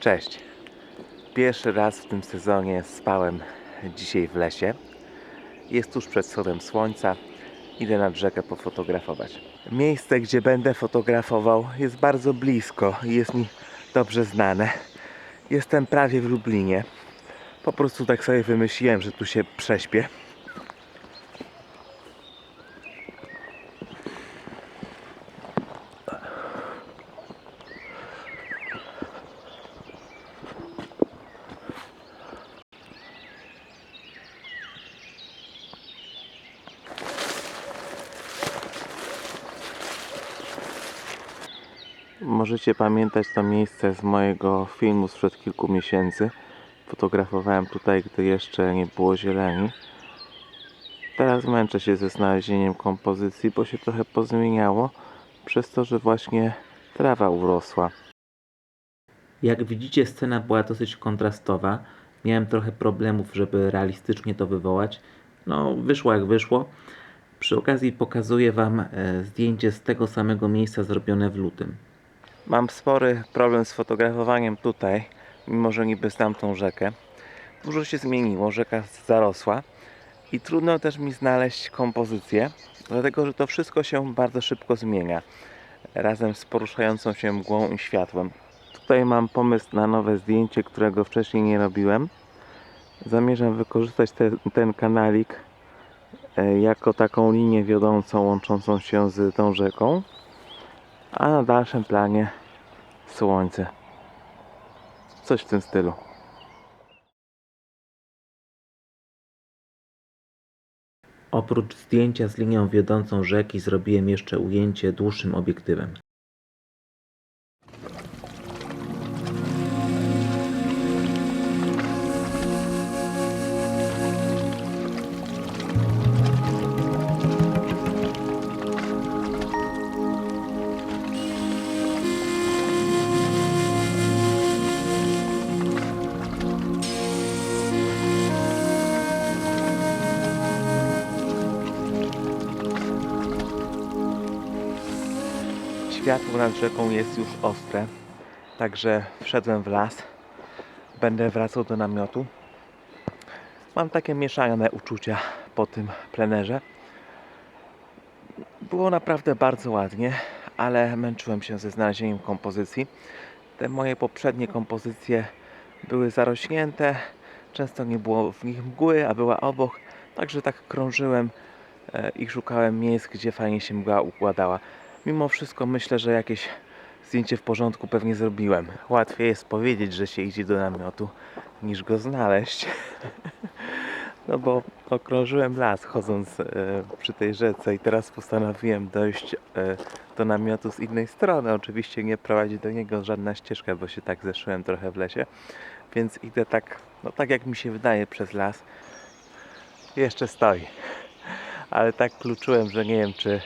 Cześć. Pierwszy raz w tym sezonie spałem dzisiaj w lesie. Jest tuż przed wschodem słońca. Idę nad rzekę pofotografować. Miejsce, gdzie będę fotografował, jest bardzo blisko i jest mi dobrze znane. Jestem prawie w Lublinie. Po prostu tak sobie wymyśliłem, że tu się prześpię. Możecie pamiętać to miejsce z mojego filmu sprzed kilku miesięcy. Fotografowałem tutaj, gdy jeszcze nie było zieleni. Teraz męczę się ze znalezieniem kompozycji, bo się trochę pozmieniało, przez to, że właśnie trawa urosła. Jak widzicie, scena była dosyć kontrastowa. Miałem trochę problemów, żeby realistycznie to wywołać. No, wyszło jak wyszło. Przy okazji pokazuję Wam e, zdjęcie z tego samego miejsca zrobione w lutym. Mam spory problem z fotografowaniem tutaj, mimo że niby znam tą rzekę. Dużo się zmieniło, rzeka zarosła i trudno też mi znaleźć kompozycję, dlatego że to wszystko się bardzo szybko zmienia, razem z poruszającą się mgłą i światłem. Tutaj mam pomysł na nowe zdjęcie, którego wcześniej nie robiłem. Zamierzam wykorzystać te, ten kanalik e, jako taką linię wiodącą łączącą się z tą rzeką a na dalszym planie słońce. Coś w tym stylu. Oprócz zdjęcia z linią wiodącą rzeki zrobiłem jeszcze ujęcie dłuższym obiektywem. Światło nad rzeką jest już ostre, także wszedłem w las. Będę wracał do namiotu. Mam takie mieszane uczucia po tym plenerze. Było naprawdę bardzo ładnie, ale męczyłem się ze znalezieniem kompozycji. Te moje poprzednie kompozycje były zarośnięte, często nie było w nich mgły, a była obok, także tak krążyłem e, i szukałem miejsc, gdzie fajnie się mgła układała. Mimo wszystko myślę, że jakieś zdjęcie w porządku pewnie zrobiłem. Łatwiej jest powiedzieć, że się idzie do namiotu, niż go znaleźć. No bo okrążyłem las chodząc e, przy tej rzece i teraz postanowiłem dojść e, do namiotu z innej strony. Oczywiście nie prowadzi do niego żadna ścieżka, bo się tak zeszyłem trochę w lesie. Więc idę tak, no tak jak mi się wydaje, przez las. Jeszcze stoi. Ale tak kluczyłem, że nie wiem, czy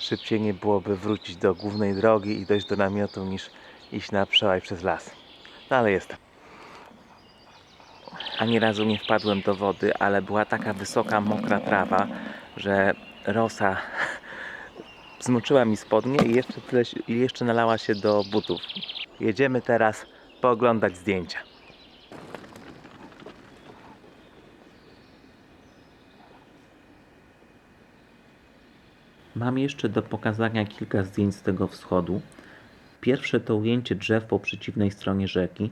szybciej nie byłoby wrócić do głównej drogi i dojść do namiotu niż iść na przełaj przez las. No ale jestem. Ani razu nie wpadłem do wody, ale była taka wysoka, mokra trawa, że rosa zmoczyła mi spodnie i jeszcze, tyle, jeszcze nalała się do butów. Jedziemy teraz pooglądać zdjęcia. Mam jeszcze do pokazania kilka zdjęć z tego wschodu. Pierwsze to ujęcie drzew po przeciwnej stronie rzeki.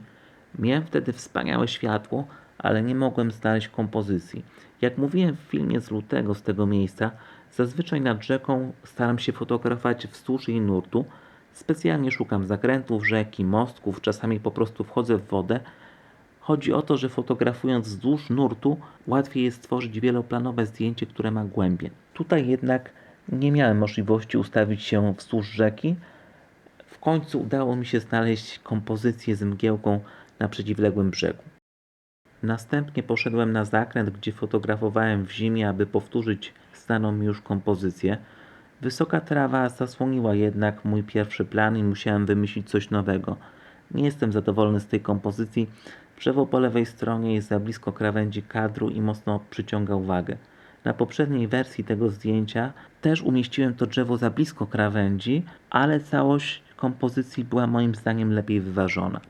Miałem wtedy wspaniałe światło, ale nie mogłem znaleźć kompozycji. Jak mówiłem w filmie z lutego z tego miejsca, zazwyczaj nad rzeką staram się fotografować wzdłuż jej nurtu. Specjalnie szukam zakrętów rzeki, mostków, czasami po prostu wchodzę w wodę. Chodzi o to, że fotografując wzdłuż nurtu łatwiej jest stworzyć wieloplanowe zdjęcie, które ma głębię. Tutaj jednak nie miałem możliwości ustawić się wzdłuż rzeki. W końcu udało mi się znaleźć kompozycję z mgiełką na przeciwległym brzegu. Następnie poszedłem na zakręt, gdzie fotografowałem w zimie, aby powtórzyć znaną mi już kompozycję. Wysoka trawa zasłoniła jednak mój pierwszy plan i musiałem wymyślić coś nowego. Nie jestem zadowolony z tej kompozycji. Drzewo po lewej stronie jest za blisko krawędzi kadru i mocno przyciąga uwagę. Na poprzedniej wersji tego zdjęcia też umieściłem to drzewo za blisko krawędzi, ale całość kompozycji była moim zdaniem lepiej wyważona.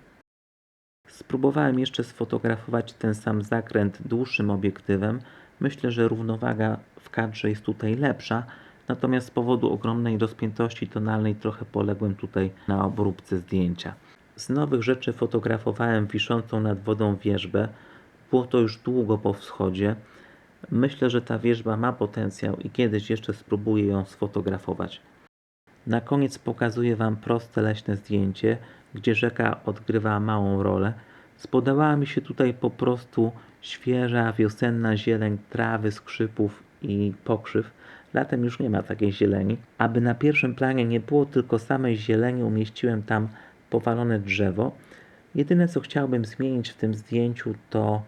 Spróbowałem jeszcze sfotografować ten sam zakręt dłuższym obiektywem. Myślę, że równowaga w kadrze jest tutaj lepsza, natomiast z powodu ogromnej rozpiętości tonalnej trochę poległem tutaj na obróbce zdjęcia. Z nowych rzeczy fotografowałem wiszącą nad wodą wieżbę. Było to już długo po wschodzie. Myślę, że ta wieżba ma potencjał i kiedyś jeszcze spróbuję ją sfotografować. Na koniec pokazuję Wam proste leśne zdjęcie, gdzie rzeka odgrywa małą rolę. Spodobała mi się tutaj po prostu świeża, wiosenna zieleń trawy, skrzypów i pokrzyw. Latem już nie ma takiej zieleni. Aby na pierwszym planie nie było tylko samej zieleni, umieściłem tam powalone drzewo. Jedyne co chciałbym zmienić w tym zdjęciu to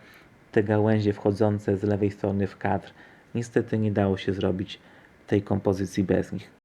te gałęzie wchodzące z lewej strony w kadr. Niestety nie dało się zrobić tej kompozycji bez nich.